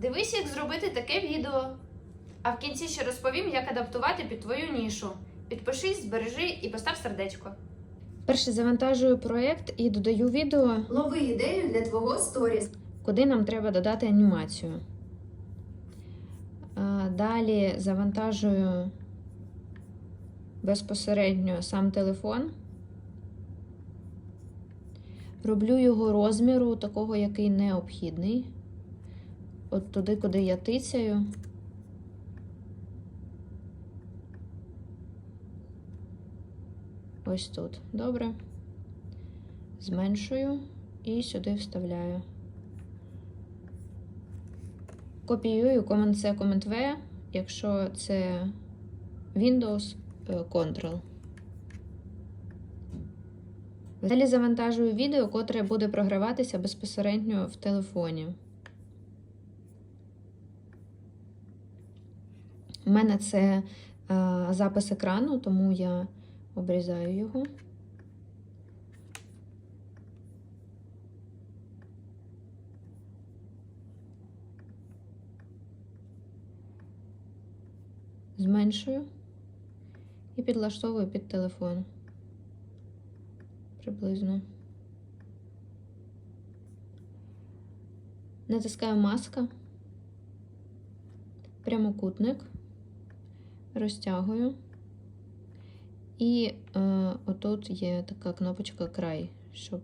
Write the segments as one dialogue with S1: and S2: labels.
S1: Дивись, як зробити таке відео. А в кінці ще розповім, як адаптувати під твою нішу. Підпишись, збережи і постав сердечко. Перше завантажую проєкт і додаю відео,
S2: Лови ідею для твого сторіс.
S1: куди нам треба додати анімацію. А, Далі завантажую безпосередньо сам телефон. Роблю його розміру, такого, який необхідний. От туди, куди я тицяю. Ось тут. Добре. Зменшую і сюди вставляю. Копіюю Command-C, Command-V, якщо це Windows, е, Ctrl. Далі завантажую відео, котре буде програватися безпосередньо в телефоні. У мене це е, запис екрану, тому я обрізаю його. Зменшую і підлаштовую під телефон. Приблизно. Натискаю маска, прямокутник, розтягую. І е, отут є така кнопочка край, щоб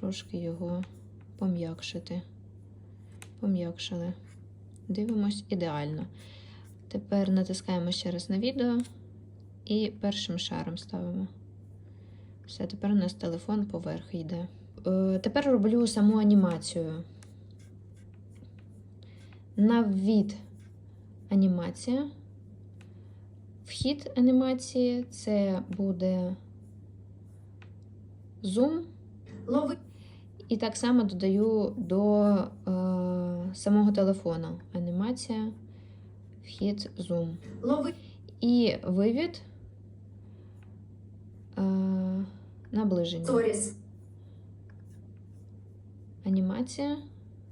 S1: трошки його пом'якшити. Пом'якшили. Дивимось ідеально. Тепер натискаємо ще раз на відео і першим шаром ставимо. Все, тепер у нас телефон поверх йде. Е, тепер роблю саму анімацію. Наввід анімація. Вхід анімації це буде зум.
S2: Лови
S1: І так само додаю до е, самого телефону анімація, вхід, зум.
S2: лови
S1: І вивід е, наближення.
S2: сторіс.
S1: Анімація,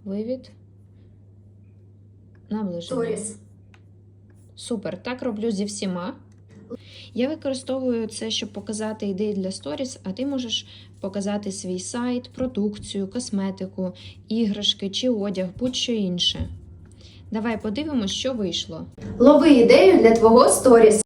S1: вивід, наближення.
S2: Сторіс.
S1: Супер, так роблю зі всіма. Я використовую це, щоб показати ідеї для сторіс, а ти можеш показати свій сайт, продукцію, косметику, іграшки чи одяг, будь-що інше. Давай подивимось, що вийшло.
S2: Лови ідею для твого сторіс.